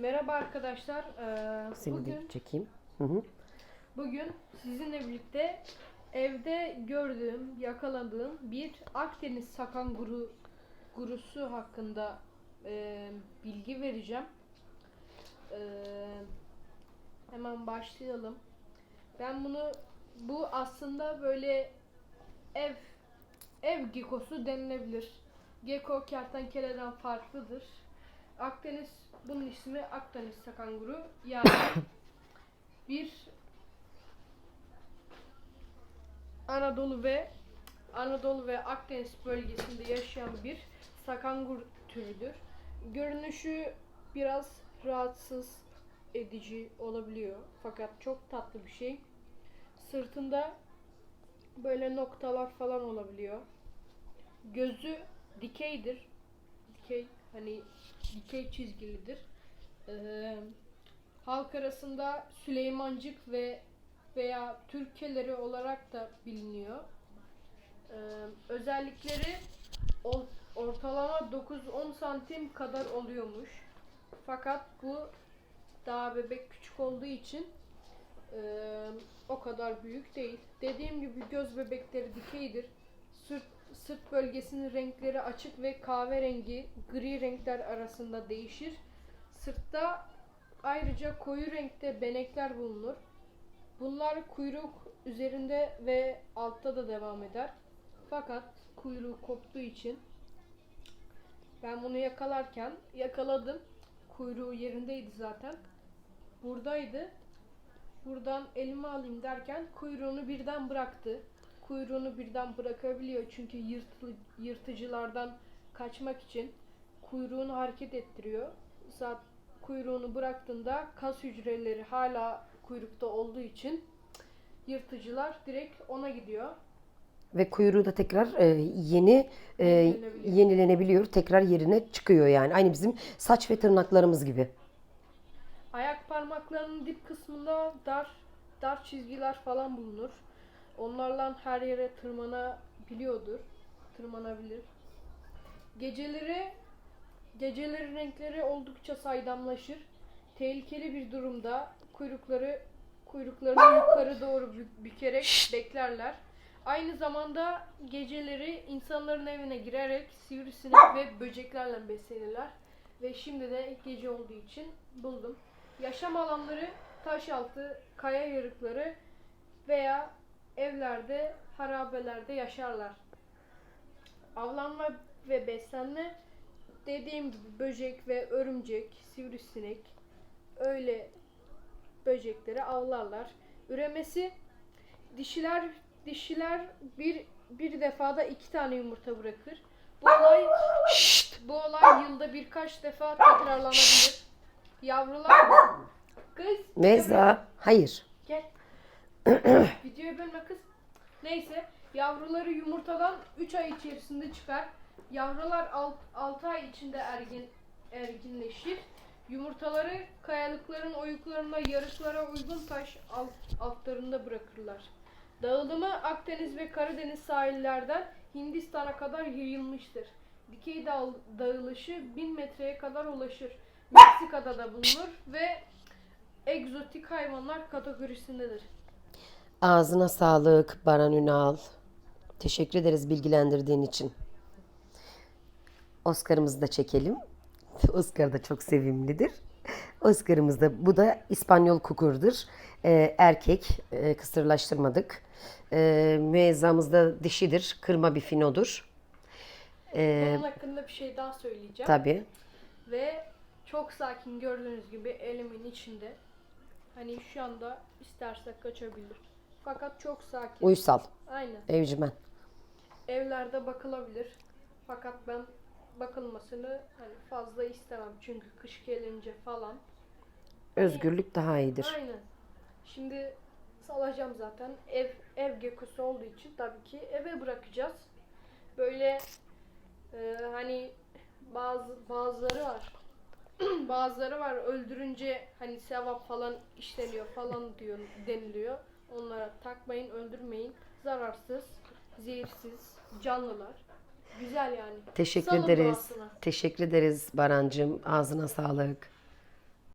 Merhaba arkadaşlar. Ee, Seni bugün de çekeyim. Hı hı. bugün sizinle birlikte evde gördüğüm, yakaladığım bir Akdeniz sakanguru gurusu hakkında e, bilgi vereceğim. E, hemen başlayalım. Ben bunu bu aslında böyle ev ev gekosu denilebilir. Gecko kertenkeleden farklıdır. Akdeniz bunun ismi Akdeniz sakanguru. Yani bir Anadolu ve Anadolu ve Akdeniz bölgesinde yaşayan bir sakangur türüdür. Görünüşü biraz rahatsız edici olabiliyor. Fakat çok tatlı bir şey. Sırtında böyle noktalar falan olabiliyor. Gözü dikeydir. Dikey hani dikey çizgilidir. Ee, halk arasında Süleymancık ve veya Türkeleri olarak da biliniyor. Ee, özellikleri ortalama 9-10 santim kadar oluyormuş. Fakat bu daha bebek küçük olduğu için e, o kadar büyük değil. Dediğim gibi göz bebekleri dikeydir. Sırt, sırt bölgesinin renkleri açık ve kahverengi, gri renkler arasında değişir. Sırtta ayrıca koyu renkte benekler bulunur. Bunlar kuyruk üzerinde ve altta da devam eder. Fakat kuyruğu koptuğu için ben bunu yakalarken yakaladım. Kuyruğu yerindeydi zaten. Buradaydı. Buradan elime alayım derken kuyruğunu birden bıraktı. Kuyruğunu birden bırakabiliyor çünkü yırtı, yırtıcılardan kaçmak için kuyruğunu hareket ettiriyor. Zaten kuyruğunu bıraktığında kas hücreleri hala kuyrukta olduğu için yırtıcılar direkt ona gidiyor. Ve kuyruğu da tekrar e, yeni e, Yenilenebiliyor. yenilenebiliyor. Tekrar yerine çıkıyor yani. Aynı bizim saç ve tırnaklarımız gibi. Ayak parmaklarının dip kısmında dar dar çizgiler falan bulunur. Onlarla her yere tırmanabiliyordur. Tırmanabilir. Geceleri geceleri renkleri oldukça saydamlaşır. Tehlikeli bir durumda kuyrukları kuyruklarını yukarı doğru bü- bükerek beklerler. Aynı zamanda geceleri insanların evine girerek sivrisinek ve böceklerle beslenirler. Ve şimdi de gece olduğu için buldum. Yaşam alanları taş altı, kaya yarıkları veya evlerde, harabelerde yaşarlar. Avlanma ve beslenme dediğim gibi böcek ve örümcek, sivrisinek öyle böcekleri avlarlar. Üremesi dişiler dişiler bir bir defada iki tane yumurta bırakır. Bu olay bu olay yılda birkaç defa tekrarlanabilir. Yavrular kız Meza. Hayır. Videoyu bölme kız. Neyse. Yavruları yumurtadan 3 ay içerisinde çıkar. Yavrular 6 ay içinde ergin erginleşir. Yumurtaları kayalıkların oyuklarına, yarıklara uygun taş alt, altlarında bırakırlar. Dağılımı Akdeniz ve Karadeniz sahillerden Hindistan'a kadar yayılmıştır. Dikey dağ- dağılışı 1000 metreye kadar ulaşır. Meksika'da da bulunur ve egzotik hayvanlar kategorisindedir. Ağzına sağlık Baran Ünal. Teşekkür ederiz bilgilendirdiğin için. Oscar'ımızı da çekelim. Oscar da çok sevimlidir. Oscar'ımız da bu da İspanyol kukurdur. Ee, erkek e, kısırlaştırmadık. Ee, müezzamız da dişidir. Kırma bir finodur. Ee, Bunun hakkında bir şey daha söyleyeceğim. tabii. Ve çok sakin gördüğünüz gibi elimin içinde. Hani şu anda istersek kaçabilir. Fakat çok sakin. Uysal. Aynen. Evcimen. Evlerde bakılabilir. Fakat ben bakılmasını hani fazla istemem. Çünkü kış gelince falan. Özgürlük daha iyidir. Aynen. Şimdi salacağım zaten. Ev ev gekusu olduğu için tabii ki eve bırakacağız. Böyle e, hani bazı bazıları var. bazıları var öldürünce hani sevap falan işleniyor falan diyor deniliyor. Onlara takmayın, öldürmeyin. Zararsız, zehirsiz, canlılar. Güzel yani. Teşekkür Salın ederiz. doğasına. Teşekkür ederiz Barancığım. Ağzına sağlık.